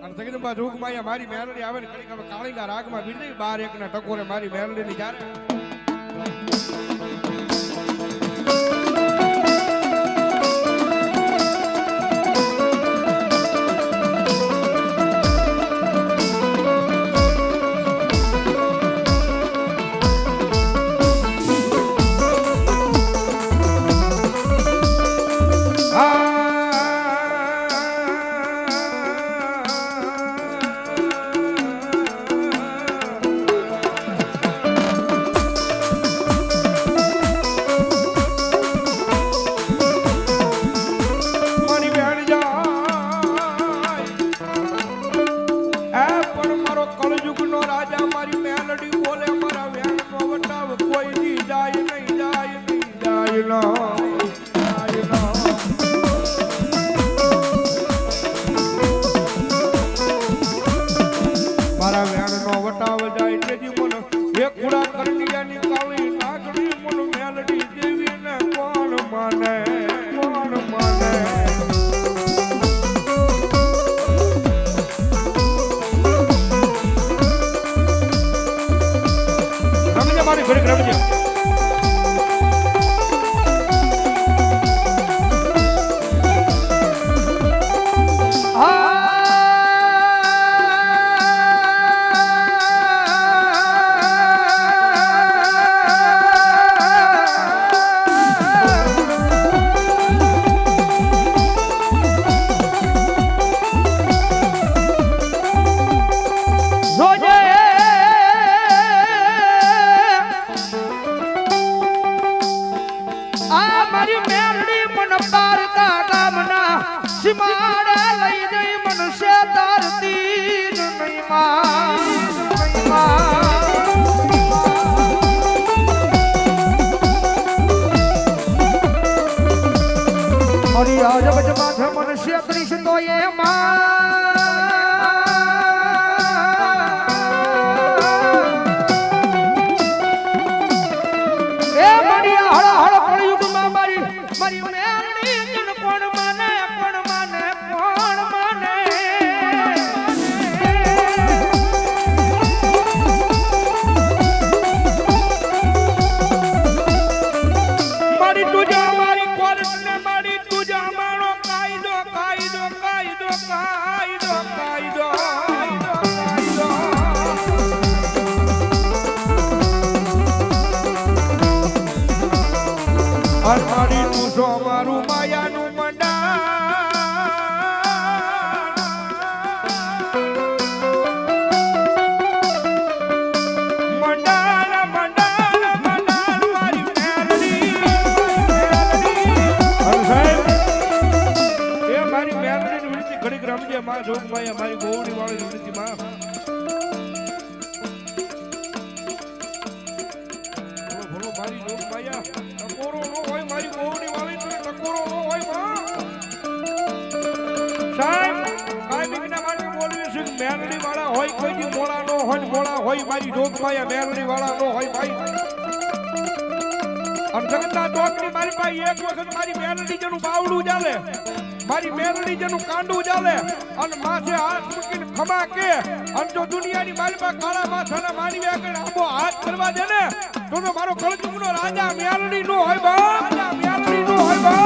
અને જગદંબા જોગમાં અહીંયા મારી મેલડી આવે ને ઘડીક હવે કાળીના રાગમાં બીજી બાર એકના ટકોરે મારી મેલડીની જ્યારે કુડા કાળી નાગડી મન મેલડી દેવીને કોણ માને? કોણ માને? મારી ઘડીક રમજે મારી કાયદો રમજે અમારી ગોવડી વાળી વિનંતી માં બોલો, બોલો મારી હોય મારી ગોવડી નો હોયમાં સાહેબ હોય કોઈ દી મોળા વાળા નો હોય ભાઈ. અને મારી પાસે એક વખત મારી મેલડી જેનું બાવડું ચાલે. મારી મેલડી જેનું કાંડું ચાલે અને માથે હાથ મૂકીને ખમા કે, અને જો દુનિયાની પાસે કાળા માથાના માનવી આગળ આંબો હાથ કરવા દે ને તો તો મારો કળજુગનો રાજા મેલડી નો હોય બા રાજા મેલડી નો હોય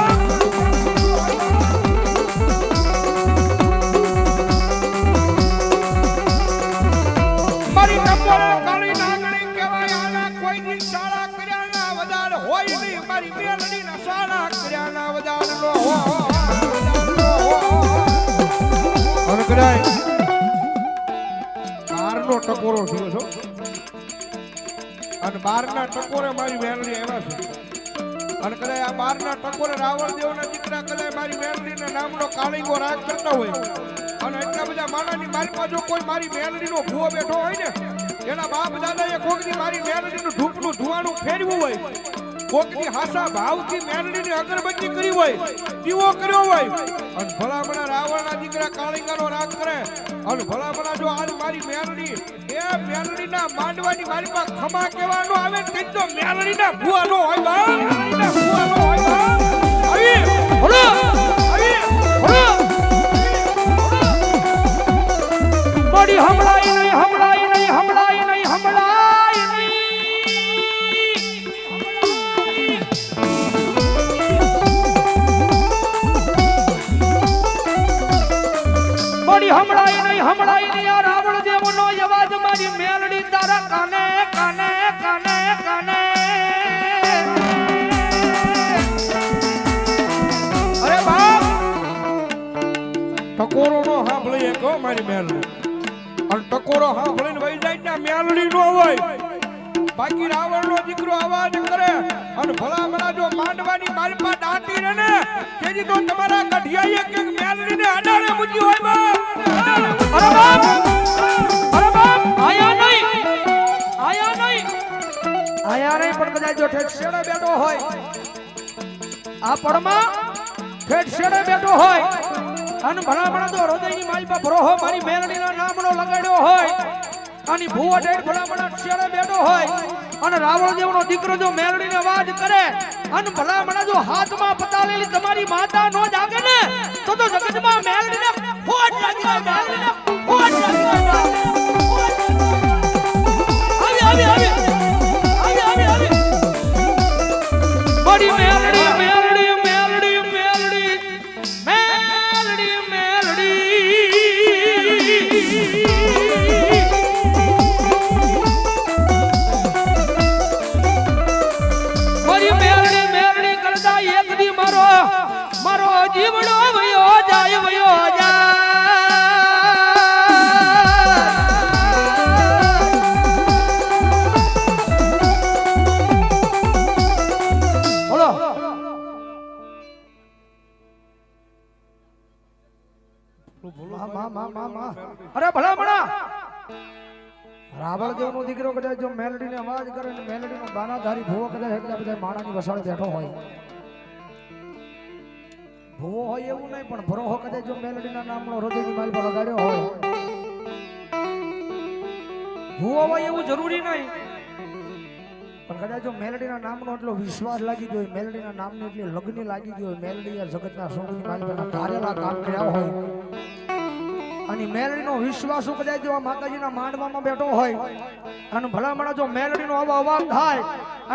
વધાર હોય નહીં. મારી મેલડી ના શાળા કર્યા ના વધાર નો કદાચ બારનો ટકોરો થયો અને બારના ટકોરે મારી મેલડી આવ્યા અને કદાચ આ બારના ટકોરે રાવણ દેવના દીકરા કદાચ મારી મેલડીના નામનો કાળીંગો રાગ કરતા હોય. અને એટલા બધા માણાની મારી બાજુ કોઈ મારી મેલડીનો ભૂવો બેઠો હોય ને, એના બાપ દાદાએ કોકની મારી મેલડીનું ધૂપનું ધુવાણું ફેરવું હોય. કોકની હાસા ભાવથી મેલડીની અગરબત્તી કરી હોય, દીવો કર્યો હોય, અને ભલામણા રાવણના દીકરા કાળિંગાનો રાગ કરે, અને ભલામણા જો આજ મારી મેરડી, એ મેરડીના માંડવાની પાસે ખમા કહેવાનો આવે તે તો મેરડીના ભૂવાનો હોય બા. મેલડીના ભૂવાનો હોય આવી હળો આવી હળો હમણાઈ ની આ રાવણ દેવનો અવાજ મારી મેલડી તારા કાને કાને કાને કાને. અરે બાપ! ટકોરો નો સાંભળી એક મારી મેલડી. અને ટકોરો સાંભળીને વહી જાય ત્યાં મેલડી નો હોય. બાકી રાવણ નો દીકરો અવાજ કરે અને ભલા મના જો માંડવાની મારી પાસે દાંતી રહે ને તેથી તો તમારા કઢિયાએ કે મેલડી ને અડાડે મૂકી હોય બા. અરે બાપ! અરે બાપ! આયા નહીં! આયા નહીં! આયા નહીં પણ કદાચ જો ઠેઠ શેડે બેઠો હોય. આ પડમાં ઠેઠ શેડે બેઠો હોય. અને ભલામણા તો હૃદયની મારી પર ભરોહો મારી મેલડીના નામનો લગાડ્યો હોય. અને ભૂવો ઠેઠ ભલામણા શેરે બેઠો હોય. અને રાવણ દેવનો દીકરો જો મેલડીને વાજ કરે, અને ભલામણા જો હાથમાં પતાલેલી તમારી માતા નો જાગે ને તો તો જગતમાં મેલડીને જીવડો વયો મણા દીકરો કદાચ જો મેલડી ને અવાજ કરે મેલડી નો બાનાધારી ભૂવો કદાચ એટલા બધા માણાની વસાળે બેઠો હોય. ભૂવો હોય એવું નહીં, પણ ભરોહો કદાચ જો મેલડીના નામનો હૃદયની માલ પર લગાડ્યો હોય. ભૂવો હોય એવું જરૂરી નહીં. પણ કદાચ જો મેલડીના નામનો એટલો વિશ્વાસ લાગી ગયો હોય, મેલડીના નામની એટલી લગ્ન લાગી ગયો મેલડી આ જગતના સોની પર ધારેલા કામ કર્યા હોય. અને મેલડીનો વિશ્વાસ કદાચ જો આ માતાજીના માંડવામાં બેઠો હોય, અને ભલામણા જો મેલડીનો આવો અવાજ થાય,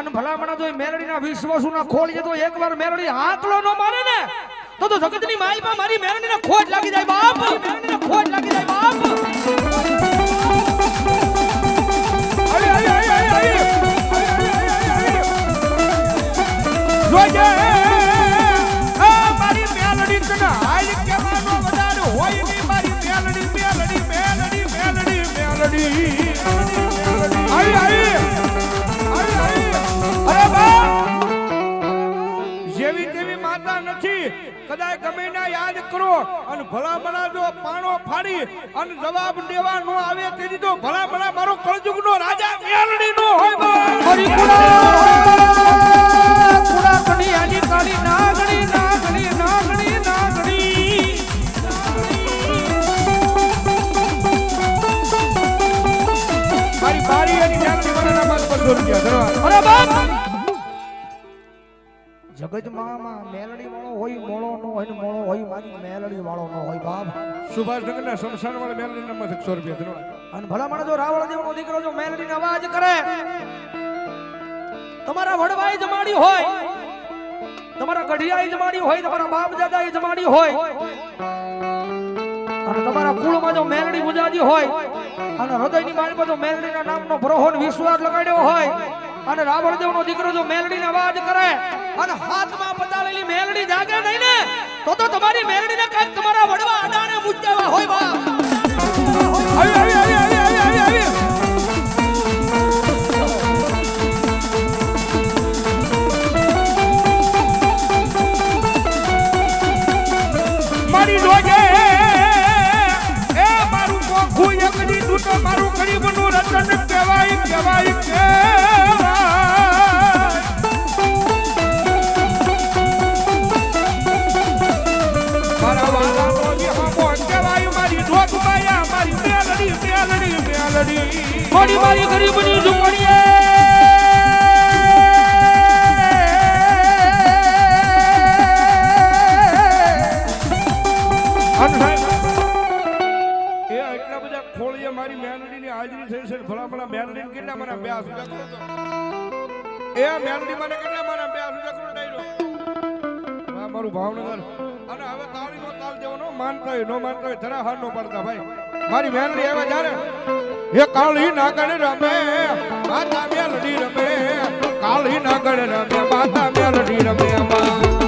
અને ભલામણા જો મેલડીના વિશ્વાસુના ખોલીએ તો એકવાર મેલડી આંકલો ન મારે ને. તો તો જગતની માલમાં મારી મેલડીને ખોટ લાગી જાય બાપ મારી મેલડીને ખોટ લાગી જાય બાપ અરે અરે અરે આવી. જોજે કરો અને ભલા ભલા જો પાણો ફાડી અને જવાબ દેવા નો આવે તેથી તો ભલા ભલા મારો કળજુગ નો રાજા મેલડી નો હોય હરી કુડા કુડા કડી આજી કાળી નાગણી નાગણી નાગણી નાગણી. મારી બારી અને જાનની વરાના માલ પર રૂપિયા ધરવા અરે બાપ! જગતમાં માં મેલડી વાળો હોય મોળો નો હોય મોળો હોય મારી મેલડી વાળો નો હોય બાપ. સુભાષનગરના શમશાન વાળા મેલડી નામાં સો રૂપિયા ધરો. અને ભલામણ જો રાવળ દેવ નો દીકરો જો મેલડીનો અવાજ કરે તમારા વડવાઈ જમાડી હોય તમારા ગઢિયાઈ જમાડી હોય તમારા બાપ દાદાઈ જમાડી હોય અને તમારા કુળમાં જો મેલડી ગુજાજી હોય અને હૃદયની મારી જો મેલડીના નામનો ભરોહો વિશ્વાસ લગાડ્યો હોય અને રાવણ દેવનો દીકરો જો મેલડીનો અવાજ કરે અને હાથમાં પતાવેલી મેલડી જાગે નહીં ને, તો તો તમારી મેલડીને કંઈક તમારા વડવા અડાણે મુજ્જાવા હોય મારી કોખું રતન કહેવાય કહેવાય કહેવાય. મારા મારી ગરીબની ઝૂંપડીએ હાજરી થઈ છે ભલા ભલા મેલડી કેટલા મને બે આસુ કરો એ મેલડી મને કેટલા મને બે આસુ કરો ડાયરો આ મારું ભાવનગર. અને હવે તાળી નો તાલ દેવાનો માનતા હોય નો માનતો હોય જરા હાર નો પડતા ભાઈ. મારી મેલડી આવે જ્યારે એ કાળી નાગણ રમે, માતા મેલડી રમે, કાળી નાગણ રમે, માતા મેલડી રમે માં